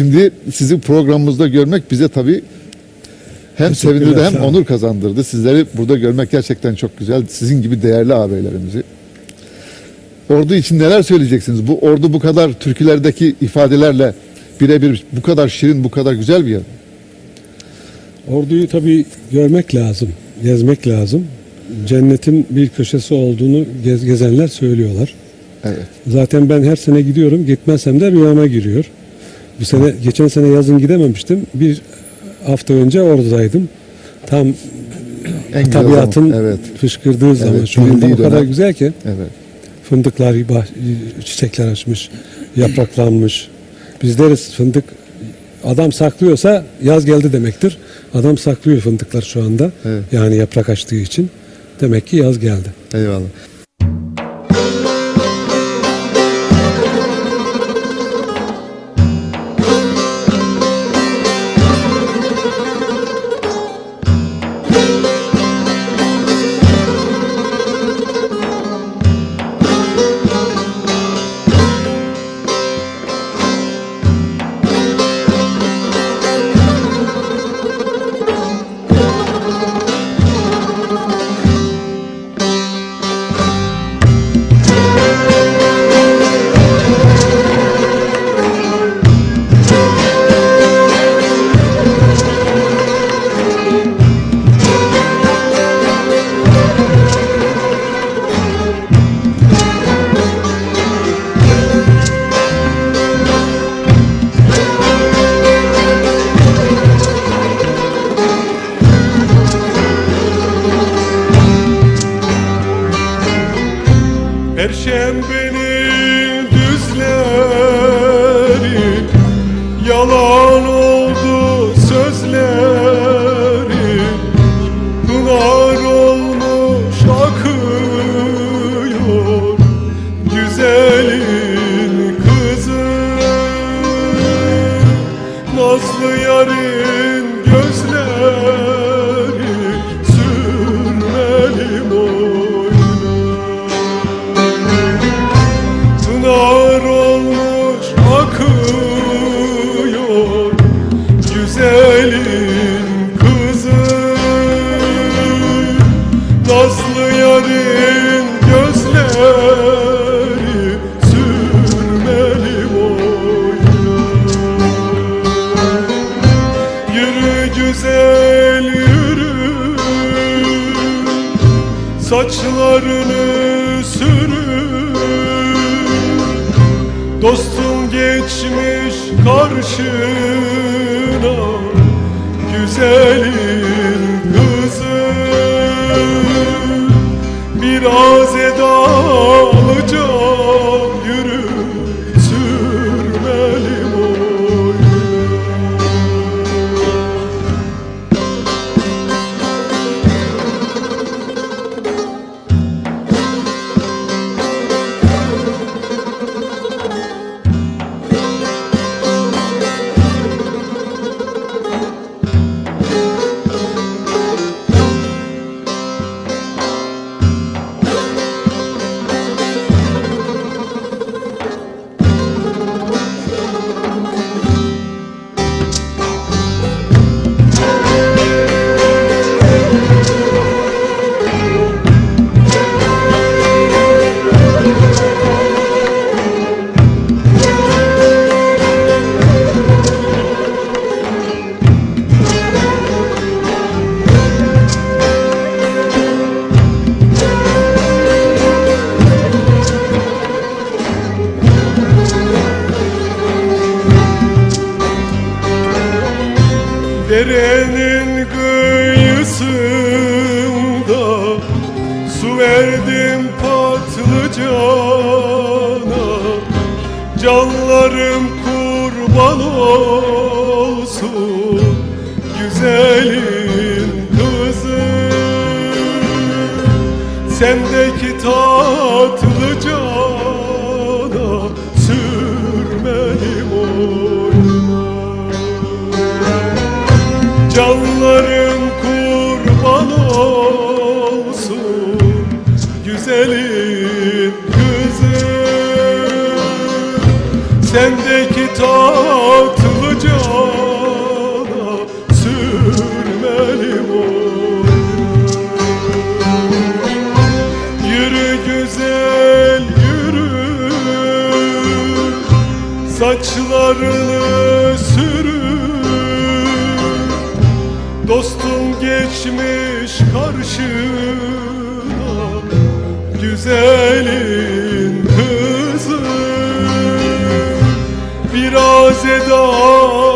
Şimdi sizi programımızda görmek bize tabii hem sevindirdi hem onur kazandırdı. Sizleri burada görmek gerçekten çok güzel. Sizin gibi değerli ağabeylerimizi. Ordu için neler söyleyeceksiniz? Bu ordu bu kadar türkülerdeki ifadelerle birebir bu kadar şirin, bu kadar güzel bir yer. Orduyu tabii görmek lazım, gezmek lazım. Cennetin bir köşesi olduğunu gez, gezenler söylüyorlar. Evet. Zaten ben her sene gidiyorum, gitmezsem de rüyama giriyor. Bu sene, geçen sene yazın gidememiştim. Bir hafta önce oradaydım. Tam En tabiatın zaman. Evet. fışkırdığı zaman Evet, şu anda o kadar dönem. güzel ki Evet. fındıklar, bah- çiçekler açmış, yapraklanmış. Biz deriz fındık adam saklıyorsa yaz geldi demektir. Adam saklıyor fındıklar şu anda. Evet. Yani yaprak açtığı için. Demek ki yaz geldi. Eyvallah. Perşembenin düzleri Yalan oldu sözleri Pınar olmuş akıyor Güzelin kızı. Nazlı yarın Nazlı yarın gözleri Sürmeli boyuna Yürü güzel yürü. Saçlarını sürü. Dostum geçmiş karşına Güzelin 멈춰 Derenin kıyısında Su verdim patlıcana Canlarım kurban olsun Güzelin kızı Sendeki tatlı Canların kurban olsun Güzelim kızım. Sendeki tatlı cana Sürmelim Yürü güzel yürü. Saçlarını sürün. Dostum geçmiş karşına Güzelin kızı. Biraz can